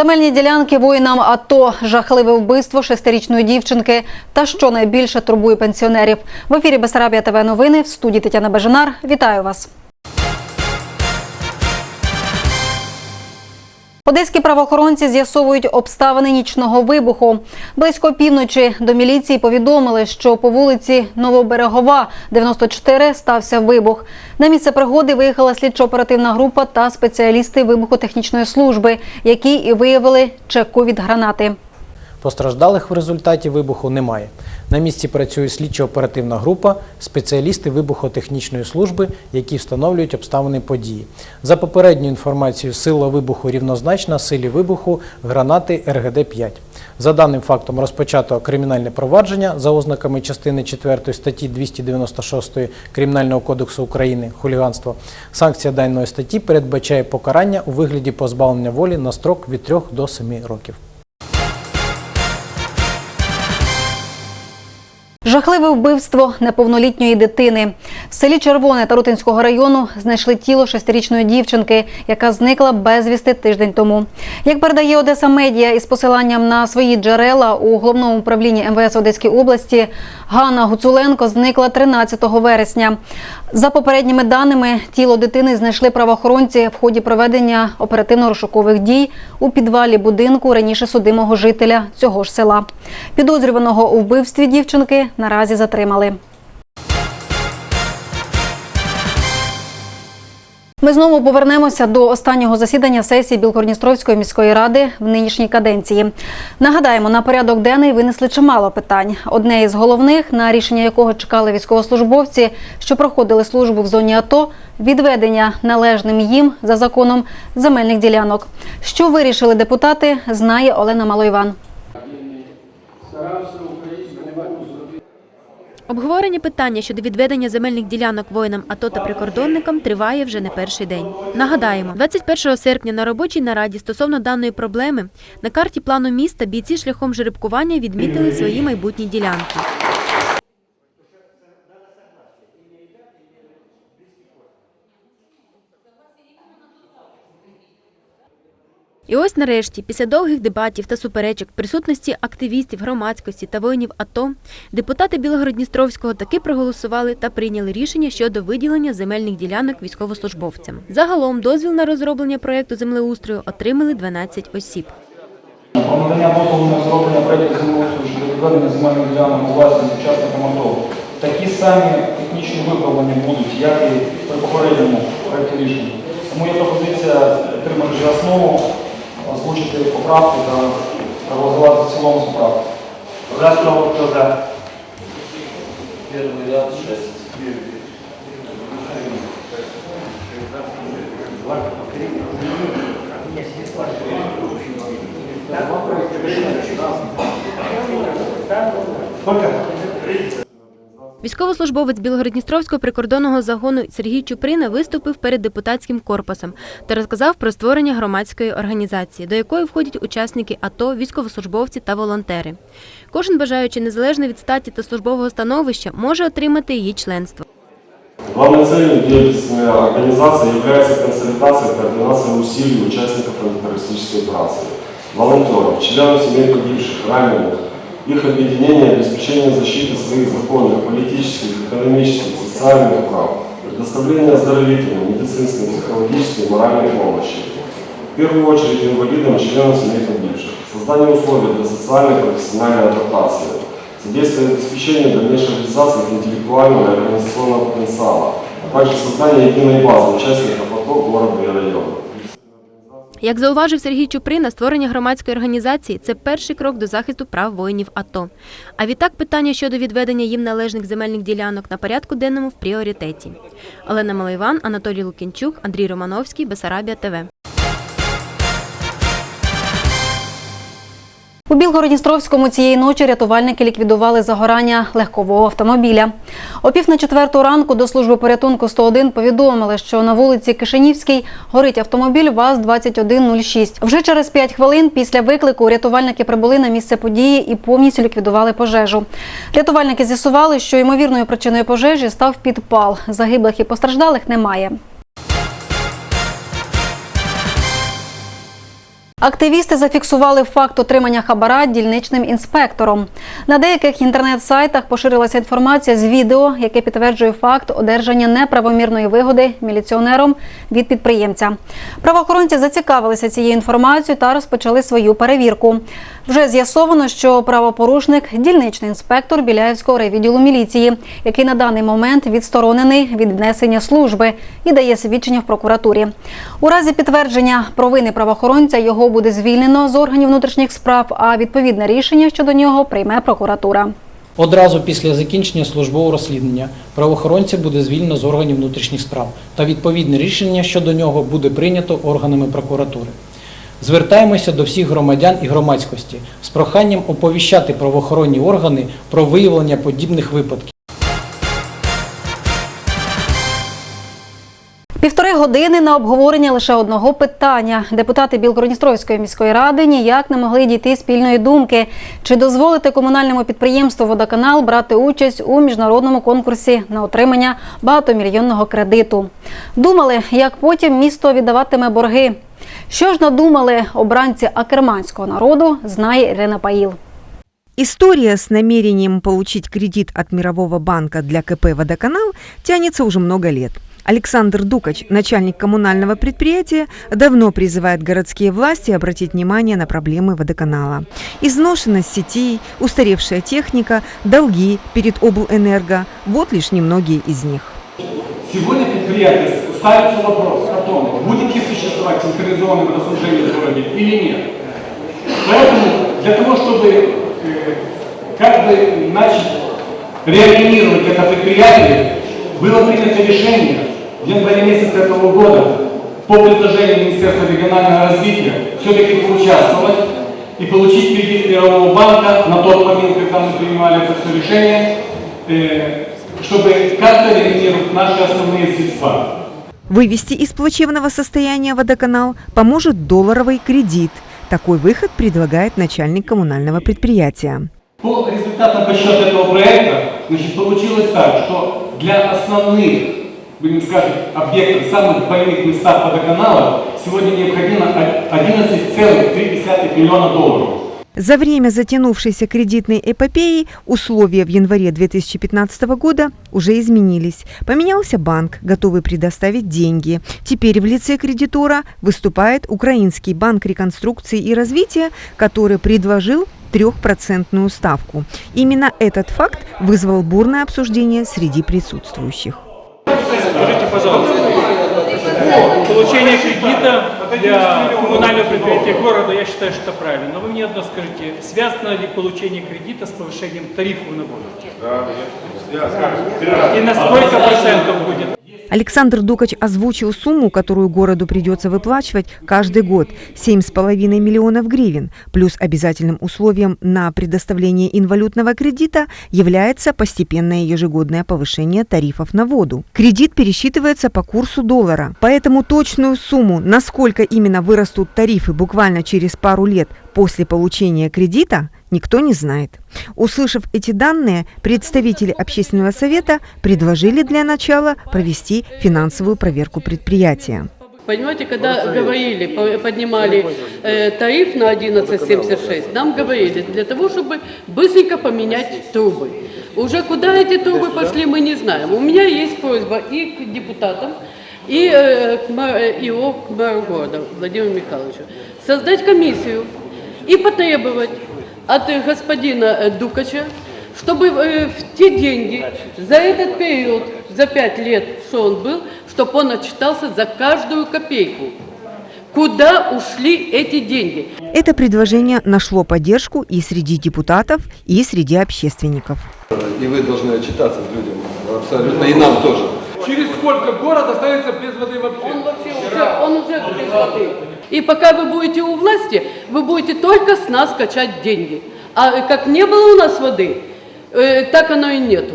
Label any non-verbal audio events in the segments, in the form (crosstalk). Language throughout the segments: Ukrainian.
Земельні ділянки воїнам АТО, жахливе вбивство шестирічної дівчинки та що найбільше турбує пенсіонерів. В ефірі Бесарабія ТВ новини в студії Тетяна Бежанар. Вітаю вас. Одеські правоохоронці з'ясовують обставини нічного вибуху. Близько півночі до міліції повідомили, що по вулиці Новоберегова, 94, стався вибух. На місце пригоди виїхала слідчо-оперативна група та спеціалісти вибухотехнічної служби, які і виявили чеку від гранати. Постраждалих в результаті вибуху немає. На місці працює слідчо-оперативна група, спеціалісти вибухотехнічної служби, які встановлюють обставини події. За попередньою інформацією, сила вибуху рівнозначна силі вибуху гранати РГД-5. За даним фактом розпочато кримінальне провадження за ознаками частини 4 статті 296 Кримінального кодексу України хуліганство. Санкція даної статті передбачає покарання у вигляді позбавлення волі на строк від 3 до 7 років. Жахливе вбивство неповнолітньої дитини. В селі Червоне Тарутинського району знайшли тіло шестирічної дівчинки, яка зникла безвісти тиждень тому. Як передає Одеса Медіа із посиланням на свої джерела у головному управлінні МВС Одеської області, Ганна Гуцуленко зникла 13 вересня. За попередніми даними, тіло дитини знайшли правоохоронці в ході проведення оперативно-розшукових дій у підвалі будинку раніше судимого жителя цього ж села. Підозрюваного у вбивстві дівчинки наразі затримали. Ми знову повернемося до останнього засідання сесії Білгородністровської міської ради в нинішній каденції. Нагадаємо, на порядок денний винесли чимало питань. Одне із головних, на рішення якого чекали військовослужбовці, що проходили службу в зоні АТО, відведення належним їм за законом земельних ділянок. Що вирішили депутати, знає Олена Малойван. Обговорення питання щодо відведення земельних ділянок воїнам АТО та прикордонникам триває вже не перший день. Нагадаємо, 21 серпня на робочій нараді стосовно даної проблеми на карті плану міста бійці шляхом жеребкування відмітили свої майбутні ділянки. І ось нарешті, після довгих дебатів та суперечок, присутності активістів, громадськості та воїнів АТО, депутати Білогородністровського таки проголосували та прийняли рішення щодо виділення земельних ділянок військовослужбовцям. Загалом дозвіл на розроблення проєкту землеустрою отримали 12 осіб. Надання дозволу на зроблення проєктів землеустрою щодо відведення земельних ділянок у власність учасникам АТО. Такі самі технічні виправлення будуть, як і при попередньому проєкті рішення. Тому є пропозиція підтримати за основу, озвучити поправки та проголосувати в цілому з поправки. За кто за? Первый ряд шесть. Сколько? Військовослужбовець Білгородністровського прикордонного загону Сергій Чуприна виступив перед депутатським корпусом та розказав про створення громадської організації, до якої входять учасники АТО, військовослужбовці та волонтери. Кожен бажаючи незалежно від статі та службового становища може отримати її членство. Главной целью деятельности организации является консолидация и координация усилий участников антитеррористической операции, волонтеров, членов семей погибших, раненых, их объединение обеспечение защиты своих законных, политических, экономических, социальных прав, предоставление оздоровительной, медицинской, психологической и моральной помощи. В первую очередь инвалидам членам семей погибших. Создание условий для социальной и профессиональной адаптации. Содействие обеспечению дальнейшей реализации интеллектуального и организационного потенциала, а также создание единой базы участников АТО города и района. Як зауважив Сергій Чуприна, створення громадської організації це перший крок до захисту прав воїнів АТО. А відтак питання щодо відведення їм належних земельних ділянок на порядку денному в пріоритеті. Олена Малайван, Анатолій Лукінчук, Андрій Романовський, Бесарабія ТВ. У Білгородністровському цієї ночі рятувальники ліквідували загорання легкового автомобіля. О пів на четверту ранку до служби порятунку 101 повідомили, що на вулиці Кишинівській горить автомобіль ВАЗ-2106. Вже через 5 хвилин після виклику рятувальники прибули на місце події і повністю ліквідували пожежу. Рятувальники з'ясували, що ймовірною причиною пожежі став підпал. Загиблих і постраждалих немає. Активісти зафіксували факт отримання хабара дільничним інспектором. На деяких інтернет-сайтах поширилася інформація з відео, яке підтверджує факт одержання неправомірної вигоди міліціонером від підприємця. Правоохоронці зацікавилися цією інформацією та розпочали свою перевірку. Вже з'ясовано, що правопорушник дільничний інспектор Біляївського райвідділу міліції, який на даний момент відсторонений від несення служби і дає свідчення в прокуратурі. У разі підтвердження провини правоохоронця його буде звільнено з органів внутрішніх справ, а відповідне рішення щодо нього прийме прокуратура. Одразу після закінчення службового розслідування правоохоронця буде звільнено з органів внутрішніх справ та відповідне рішення щодо нього буде прийнято органами прокуратури. Звертаємося до всіх громадян і громадськості з проханням оповіщати правоохоронні органи про виявлення подібних випадків. Півтори години на обговорення лише одного питання. Депутати Білгородністровської міської ради ніяк не могли дійти спільної думки, чи дозволити комунальному підприємству Водоканал брати участь у міжнародному конкурсі на отримання багатомільйонного кредиту. Думали, як потім місто віддаватиме борги. Що ж надумали обранці акерманського народу, знає Ірина Паїл. История с намерением получить кредит от Мирового банка для КП «Водоканал» тянется уже много лет. Александр Дукач, начальник коммунального предприятия, давно призывает городские власти обратить внимание на проблемы водоканала. Изношенность сетей, устаревшая техника, долги перед облэнерго – вот лишь немногие из них. Сегодня предприятие ставится вопрос о том, будет ли существовать централизованное водоснабжение в городе или нет. Поэтому для того, чтобы э, как бы начать реанимировать это предприятие, было принято решение в январе месяце этого года по предложению Министерства регионального развития все-таки поучаствовать и получить кредит Мирового банка на тот момент, когда мы принимали это все решение, э, чтобы как-то реанимировать наши основные средства. Вывести из плачевного состояния водоканал поможет долларовый кредит. Такой выход предлагает начальник коммунального предприятия. По результатам подсчета этого проекта значит, получилось так, что для основных, будем скажем, объектов, самых больных местах водоканала сегодня необходимо 11,3 миллиона долларов. За время затянувшейся кредитной эпопеи условия в январе 2015 года уже изменились. Поменялся банк, готовый предоставить деньги. Теперь в лице кредитора выступает Украинский банк реконструкции и развития, который предложил трехпроцентную ставку. Именно этот факт вызвал бурное обсуждение среди присутствующих. Скажите, пожалуйста, получение кредита для коммунального предприятия города, я считаю, что это правильно. Но вы мне одно скажите, связано ли получение кредита с повышением тарифов на воду? И на сколько процентов будет? Александр Дукач озвучил сумму, которую городу придется выплачивать каждый год – 7,5 миллионов гривен, плюс обязательным условием на предоставление инвалютного кредита является постепенное ежегодное повышение тарифов на воду. Кредит пересчитывается по курсу доллара, поэтому точную сумму, насколько именно вырастут тарифы буквально через пару лет после получения кредита, никто не знает. Услышав эти данные, представители общественного совета предложили для начала провести финансовую проверку предприятия. Понимаете, когда говорили, по- поднимали э, тариф на 11,76, нам говорили, для того, чтобы быстренько поменять трубы. Уже куда эти трубы пошли, мы не знаем. У меня есть просьба и к депутатам, и э, к мэ- э, ИО, к мэру города Владимиру Михайловичу, создать комиссию и потребовать от э, господина э, Дукача, чтобы э, в те деньги за этот период, за пять лет, что он был, чтобы он отчитался за каждую копейку. Куда ушли эти деньги? Это предложение нашло поддержку и среди депутатов, и среди общественников. И вы должны отчитаться людям, абсолютно, и нам тоже. Через сколько город останется без воды вообще? Он вообще уже, он уже без воды. И пока вы будете у власти, вы будете только с нас качать деньги. А как не было у нас воды, э, так оно и нету.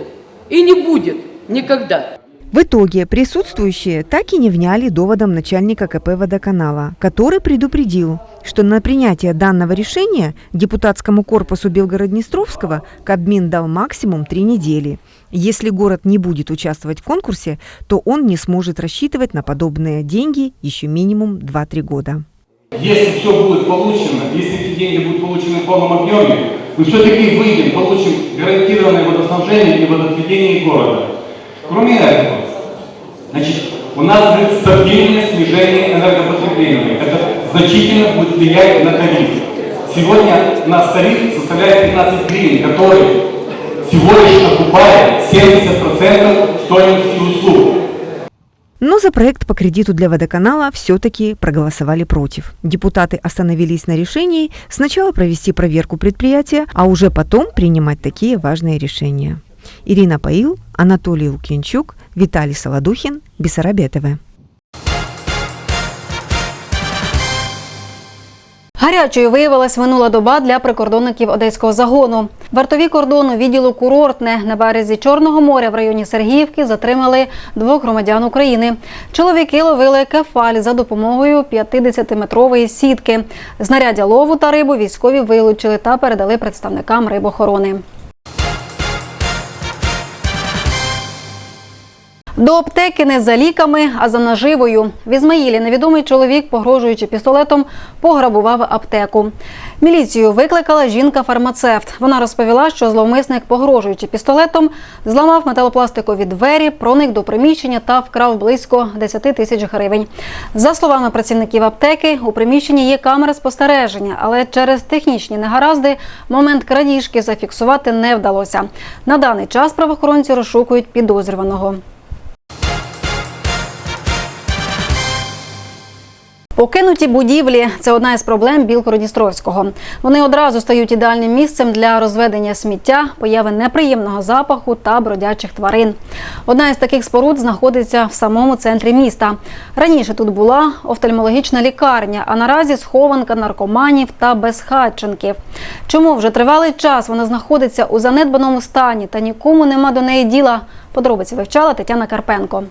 И не будет никогда. В итоге присутствующие так и не вняли доводам начальника КП водоканала, который предупредил, что на принятие данного решения депутатскому корпусу Белгород-Днестровского Кабмин дал максимум три недели. Если город не будет участвовать в конкурсе, то он не сможет рассчитывать на подобные деньги еще минимум 2-3 года. Если все будет получено, если эти деньги будут получены в полном объеме, мы все-таки выйдем, получим гарантированное водоснабжение и водоотведение города. Кроме этого, значит, у нас будет стабильное снижение энергопотребления. Это значительно будет влиять на тариф. Сегодня у нас тариф составляет 15 гривен, который всего лишь окупает 70% стоимости услуг. Но за проект по кредиту для водоканала все-таки проголосовали против. Депутаты остановились на решении сначала провести проверку предприятия, а уже потом принимать такие важные решения. Ирина Паил, Анатолий Лукьянчук, Виталий Солодухин, Бессарабия. Гарячою виявилась минула доба для прикордонників одеського загону. Вартові кордону відділу курортне на березі Чорного моря в районі Сергіївки затримали двох громадян України. Чоловіки ловили кефаль за допомогою 50-метрової сітки. Знаряддя лову та рибу військові вилучили та передали представникам рибохорони. До аптеки не за ліками, а за наживою. В Ізмаїлі невідомий чоловік, погрожуючи пістолетом, пограбував аптеку. Міліцію викликала жінка-фармацевт. Вона розповіла, що зловмисник, погрожуючи пістолетом, зламав металопластикові двері, проник до приміщення та вкрав близько 10 тисяч гривень. За словами працівників аптеки, у приміщенні є камери спостереження, але через технічні негаразди момент крадіжки зафіксувати не вдалося. На даний час правоохоронці розшукують підозрюваного. Покинуті будівлі це одна із проблем Білгородністровського. Вони одразу стають ідеальним місцем для розведення сміття, появи неприємного запаху та бродячих тварин. Одна із таких споруд знаходиться в самому центрі міста. Раніше тут була офтальмологічна лікарня, а наразі схованка наркоманів та безхатченків. Чому вже тривалий час вона знаходиться у занедбаному стані та нікому нема до неї діла? Подробиці вивчала Тетяна Карпенко.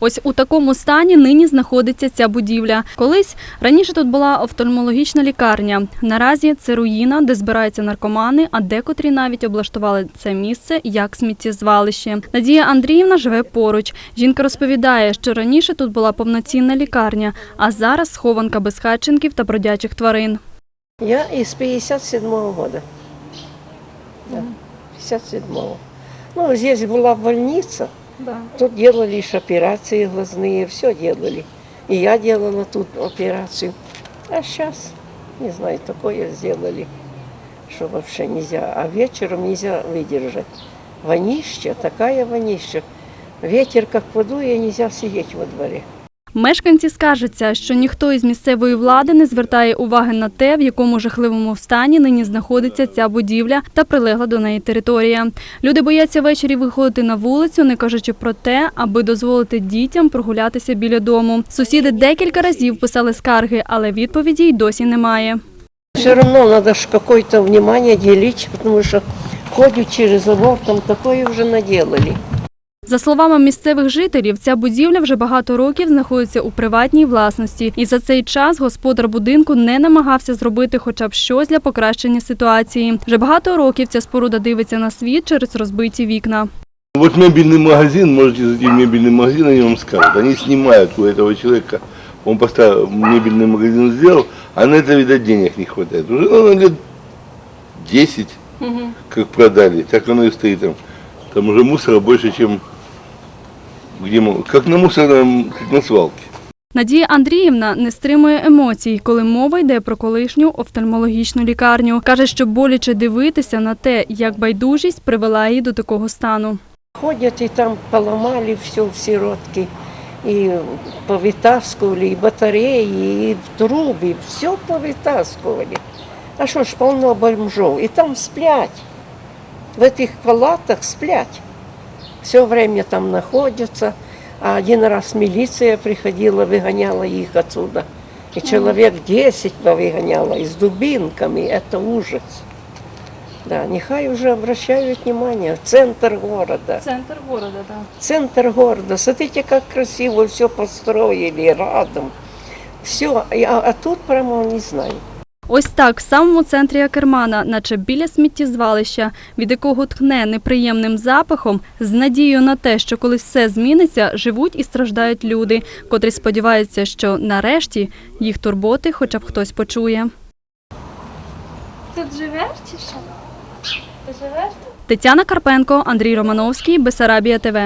Ось у такому стані нині знаходиться ця будівля. Колись раніше тут була офтальмологічна лікарня. Наразі це руїна, де збираються наркомани, а декотрі навіть облаштували це місце як сміттєзвалище. Надія Андріївна живе поруч. Жінка розповідає, що раніше тут була повноцінна лікарня, а зараз схованка безхатченків та бродячих тварин. Я из 57-го года. Да, 57-го. Ну, здесь была больница. Тут делали операции глазные, все делали. И я делала тут операцию. А сейчас, не знаю, такое сделали, что вообще нельзя. А вечером нельзя выдержать. Вонища, такая вонища. Ветер как подует, нельзя сидеть во дворе. Мешканці скаржаться, що ніхто із місцевої влади не звертає уваги на те, в якому жахливому стані нині знаходиться ця будівля та прилегла до неї територія. Люди бояться ввечері виходити на вулицю, не кажучи про те, аби дозволити дітям прогулятися біля дому. Сусіди декілька разів писали скарги, але відповідей досі немає. Все равно надо ж какое-то внимание делить, потому что ходят через забор, там такое уже наделали. За словами місцевих жителів, ця будівля вже багато років знаходиться у приватній власності, і за цей час господар будинку не намагався зробити хоча б щось для покращення ситуації. Вже багато років ця споруда дивиться на світ через розбиті вікна. Вот мебельный магазин, можете зайти в мебельный магазин, они вам скажут. Они снимают у этого человека, он поставил, мебельный магазин сделал, а на это, видать, денег не хватает. Уже ну, лет 10, как продали, так оно и стоит там. Там уже мусора больше, чем где, мо- как на мусорном, как на свалке. Надія Андріївна не стримує емоцій, коли мова йде про колишню офтальмологічну лікарню. Каже, що боляче дивитися на те, як байдужість привела її до такого стану. Ходят и там поломали все в сиротке, и повытаскивали, и батареи, и трубы, все повытаскивали. А что ж, полно бомжов, и там сплять, в этих палатах сплять. Все время там находятся, а один раз милиция приходила, выгоняла их отсюда. И человек 10 повыгоняла, и с дубинками, это ужас. Да, нехай уже обращают внимание. Центр города. Центр города, так. Центр города. Смотрите, как красиво все построили рядом. Все. А, а тут прямо не знаю. Ось так, в самому центрі Акермана, наче біля сміттєзвалища, від якого тхне неприємним запахом, з надією на те, що колись все зміниться, живуть і страждають люди, котрі сподіваються, що нарешті їх турботи хоча б хтось почує. Тут живеш чи що? Ти живеш? Тетяна Карпенко, Андрій Романовський, Бесарабія ТВ.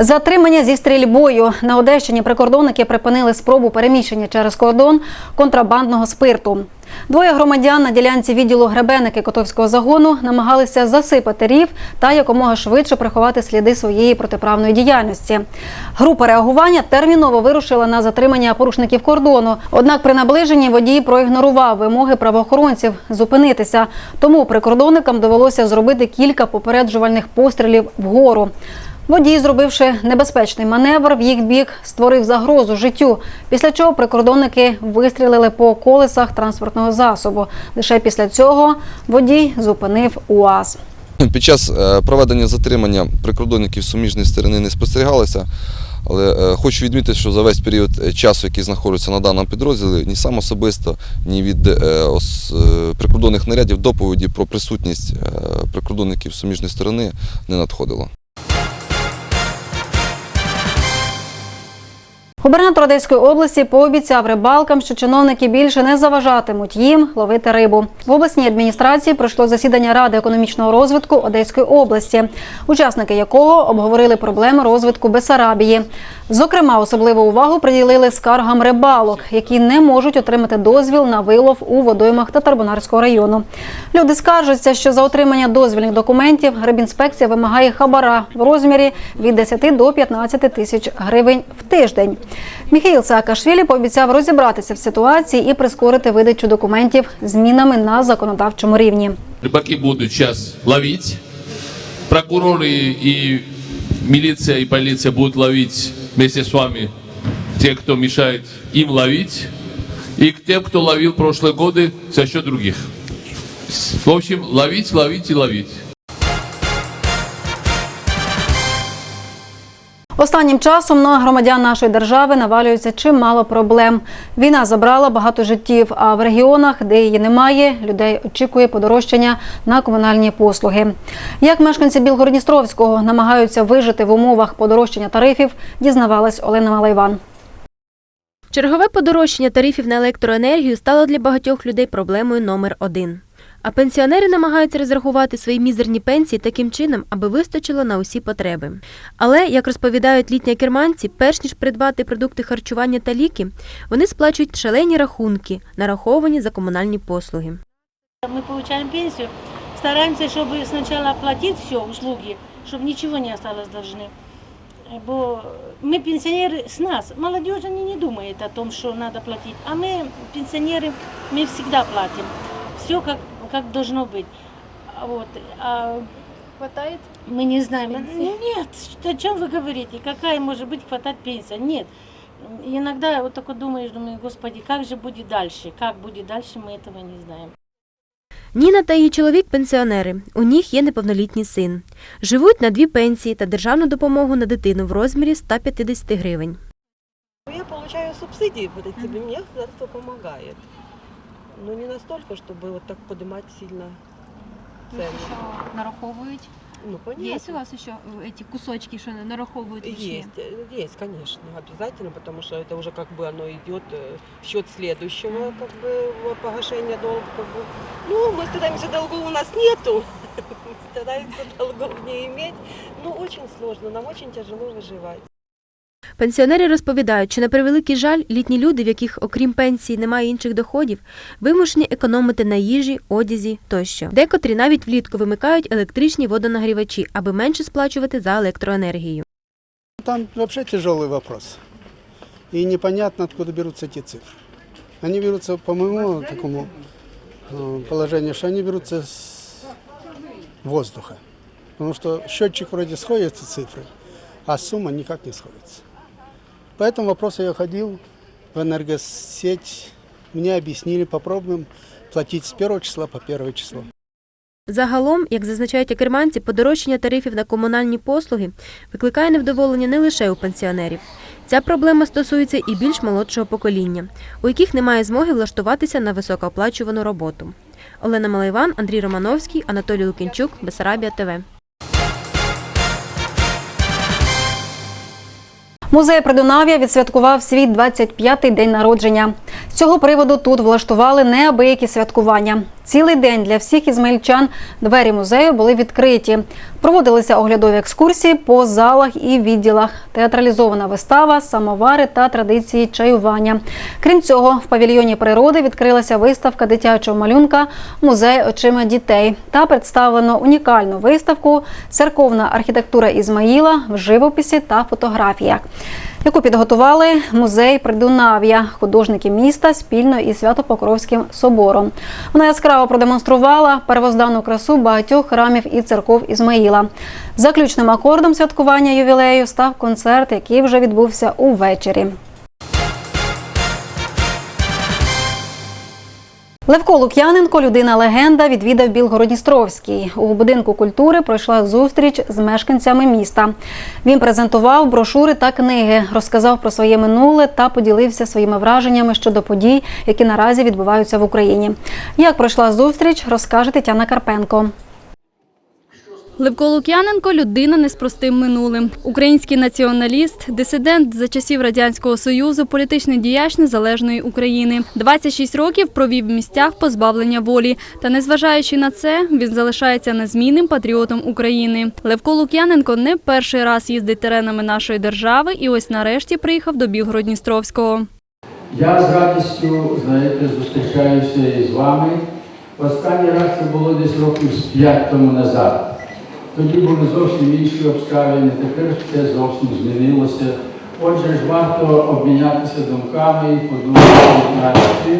Затримання зі стрільбою на Одещині прикордонники припинили спробу переміщення через кордон контрабандного спирту. Двоє громадян на ділянці відділу гребеники Котовського загону намагалися засипати рів та якомога швидше приховати сліди своєї протиправної діяльності. Група реагування терміново вирушила на затримання порушників кордону. Однак при наближенні водій проігнорував вимоги правоохоронців зупинитися. Тому прикордонникам довелося зробити кілька попереджувальних пострілів вгору. Водій, зробивши небезпечний маневр в їх бік, створив загрозу життю. Після чого прикордонники вистрілили по колесах транспортного засобу. Лише після цього водій зупинив УАЗ. Під час е, проведення затримання прикордонників суміжної сторони не спостерігалося, але е, хочу відмітити, що за весь період е, часу, який знаходиться на даному підрозділі, ні сам особисто, ні від прикордонних нарядів доповіді про присутність прикордонників суміжної сторони не надходило. Губернатор Одеської області пообіцяв рибалкам, що чиновники більше не заважатимуть їм ловити рибу. В обласній адміністрації пройшло засідання Ради економічного розвитку Одеської області, учасники якого обговорили проблеми розвитку Бесарабії. Зокрема, особливу увагу приділили скаргам рибалок, які не можуть отримати дозвіл на вилов у водоймах Татарбунарського району. Люди скаржаться, що за отримання дозвільних документів рибінспекція вимагає хабара в розмірі від 10 до 15 тисяч гривень в тиждень. Міхаїл Саакашвілі пообіцяв розібратися в ситуації і прискорити видачу документів змінами на законодавчому рівні. Рыбаки будут сейчас ловить, прокуроры и милиция и полиция будут ловить вместе с вами тех, кто мешает им ловить, и к тем, кто ловил прошлые годы за счет других. В общем, ловить, ловить и ловить. Останнім часом на громадян нашої держави навалюється чимало проблем. Війна забрала багато життів, а в регіонах, де її немає, людей очікує подорожчання на комунальні послуги. Як мешканці Білгородністровського намагаються вижити в умовах подорожчання тарифів, дізнавалась Олена Малайван. Чергове подорожчання тарифів на електроенергію стало для багатьох людей проблемою номер один. А пенсіонери намагаються розрахувати свої мізерні пенсії таким чином, аби вистачило на усі потреби. Але, як розповідають літні керманці, перш ніж придбати продукти харчування та ліки, вони сплачують шалені рахунки, нараховані за комунальні послуги. Мы получаем пенсию, стараемся, чтобы сначала оплатить все услуги, чтобы ничего не осталось должны. Бо мы пенсионеры с нас, молодежь они не думает о том, что надо платить, а мы пенсионеры, мы всегда платим. Все как, как должно быть. А Вот. А Хватает? мы не знаем. Нет, о чем вы говорите? Какая может быть хватать пенсия? Нет. Иногда вот только думаешь, думаю, господи, как же будет дальше? Как будет дальше, мы этого не знаем. Ніна та її чоловік пенсіонери. У них є неповнолітній син. Живуть на дві пенсії та державну допомогу на дитину в розмірі 150 гривень. Я получаю субсидии, в принципе, мне государство помогает. Но не настолько, чтобы вот так поднимать сильно цены. нараховують? Ну, понятно. вас ще ці кусочки, що нараховують Есть, э, есть, конечно, обязательно, потому что это уже как бы оно идет э, в счет следующего как бы погашения долга. Как бы. Ну, мы стараемся, долгов у нас нету, (laughs) стараемся долгов не иметь. Ну, очень сложно, нам очень тяжело выживать. Пенсіонери розповідають, що на превеликий жаль, літні люди, в яких, окрім пенсії, немає інших доходів, вимушені економити на їжі, одязі тощо. Декотрі навіть влітку вимикають електричні водонагрівачі, аби менше сплачувати за електроенергію. Там вообще тяжелый вопрос. И непонятно, откуда берутся эти цифры. Они берутся, по моему такому э, положению, что они берутся с воздуха. Потому что счетчик вроде сходится цифры, а сумма никак не сходится. По этому вопросу я ходил в энергосеть. Мне объяснили, попробуем платить с первого числа по первое число. Загалом, як зазначають акерманці, подорожчання тарифів на комунальні послуги викликає невдоволення не лише у пенсіонерів. Ця проблема стосується і більш молодшого покоління, у яких немає змоги влаштуватися на високооплачувану роботу. Олена Малайван, Андрій Романовський, Анатолій Лукінчук, Бесарабія ТВ. Музей Придунав'я відсвяткував свій 25-й день народження. З цього приводу тут влаштували неабиякі святкування. Цілий день для всіх ізмаїльчан двері музею були відкриті. Проводилися оглядові екскурсії по залах і відділах, театралізована вистава, самовари та традиції чаювання. Крім цього, в павільйоні природи відкрилася виставка дитячого малюнка Музей очима дітей та представлено унікальну виставку Церковна архітектура Ізмаїла в живописі та фотографіях яку підготували музей Придунав'я, художники міста спільно із Свято-Покровським собором. Вона яскраво продемонструвала первозданну красу багатьох храмів і церков Ізмаїла. Заключним акордом святкування ювілею став концерт, який вже відбувся увечері. Левко Лук'яненко, людина легенда, відвідав Білгородністровський. У будинку культури пройшла зустріч з мешканцями міста. Він презентував брошури та книги, розказав про своє минуле та поділився своїми враженнями щодо подій, які наразі відбуваються в Україні. Як пройшла зустріч, розкаже Тетяна Карпенко. Левко Лук'яненко – людина не з простим минулим. Український націоналіст, дисидент за часів Радянського Союзу, політичний діяч незалежної України. 26 років провів в місцях позбавлення волі. Та незважаючи на це, він залишається незмінним патріотом України. Левко Лук'яненко не перший раз їздить теренами нашої держави і ось нарешті приїхав до Білгород-Дністровського. Я з радістю, знаєте, зустрічаюся із вами. Останній раз це було десь років з п'ять тому назад. Тоді були зовсім інші обставини, тепер все зовсім змінилося. Отже ж, варто обмінятися думками і подумати над тим,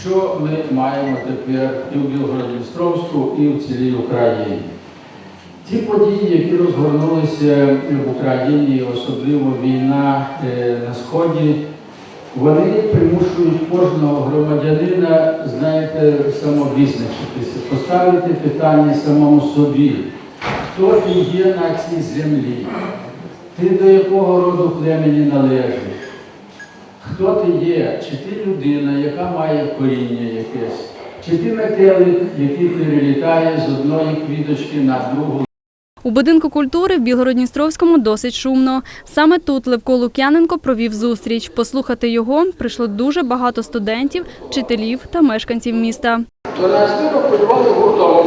що ми маємо тепер і в Білгород-Дністровську, і в цілій Україні. Ті події, які розгорнулися в Україні, особливо війна е, на Сході, вони примушують кожного громадянина, знаєте, самовизначитися, поставити питання самому собі, хто ти є на цій землі, ти до якого роду племені належиш, хто ти є, чи ти людина, яка має коріння якесь, чи ти метелик, який перелітає з одної квіточки на другу. У будинку культури в Білгород-Дністровському досить шумно. Саме тут Левко Лук'яненко провів зустріч. Послухати його прийшло дуже багато студентів, вчителів та мешканців міста. Нас гуртом.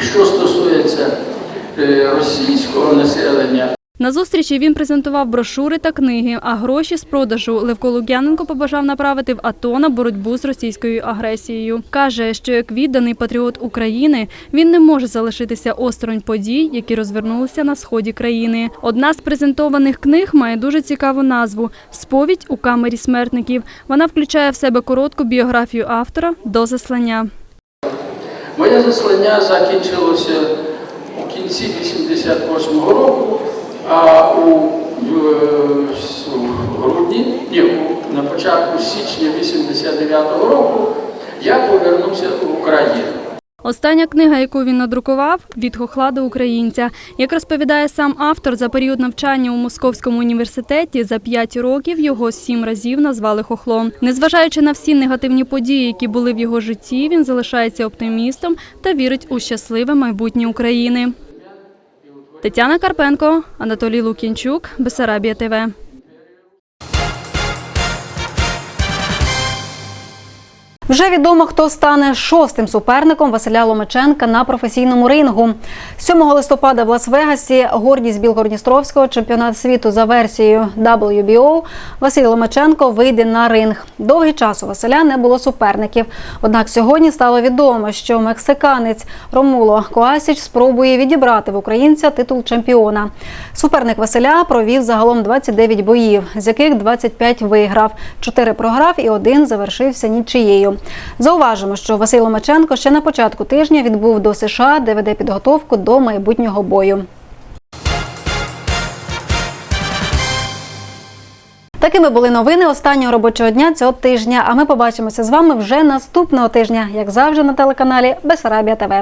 Що стосується е, російського населення, На зустрічі він презентував брошури та книги, а гроші з продажу Левко Лук'яненко побажав направити в АТО на боротьбу з російською агресією. Каже, що як відданий патріот України він не може залишитися осторонь подій, які розвернулися на сході країни. Одна з презентованих книг має дуже цікаву назву Сповідь у камері смертників. Вона включає в себе коротку біографію автора до заслання. моє заслання закінчилося кінці 88-го року, а у, в- у грудні, ні, на початку січня 89-го року я повернувся в Україну. Остання книга, яку він надрукував від хохла до українця. Як розповідає сам автор, за період навчання у Московському університеті за п'ять років його сім разів назвали хохлом. Незважаючи на всі негативні події, які були в його житті, він залишається оптимістом та вірить у щасливе майбутнє України. Тетяна Карпенко, Анатолій Лукінчук, Бесарабія ТВ. Вже відомо, хто стане шостим суперником Василя Ломаченка на професійному рингу. 7 листопада в Лас-Вегасі гордість Білгородністровського чемпіонат світу за версією WBO Василь Ломаченко вийде на ринг. Довгий час у Василя не було суперників. Однак сьогодні стало відомо, що мексиканець Ромуло Коасіч спробує відібрати в українця титул чемпіона. Суперник Василя провів загалом 29 боїв, з яких 25 виграв, 4 програв і один завершився нічиєю. Зауважимо, що Василь Ломаченко ще на початку тижня відбув до США, де веде підготовку до майбутнього бою. Такими були новини останнього робочого дня цього тижня. А ми побачимося з вами вже наступного тижня, як завжди, на телеканалі Бесарабія ТВ.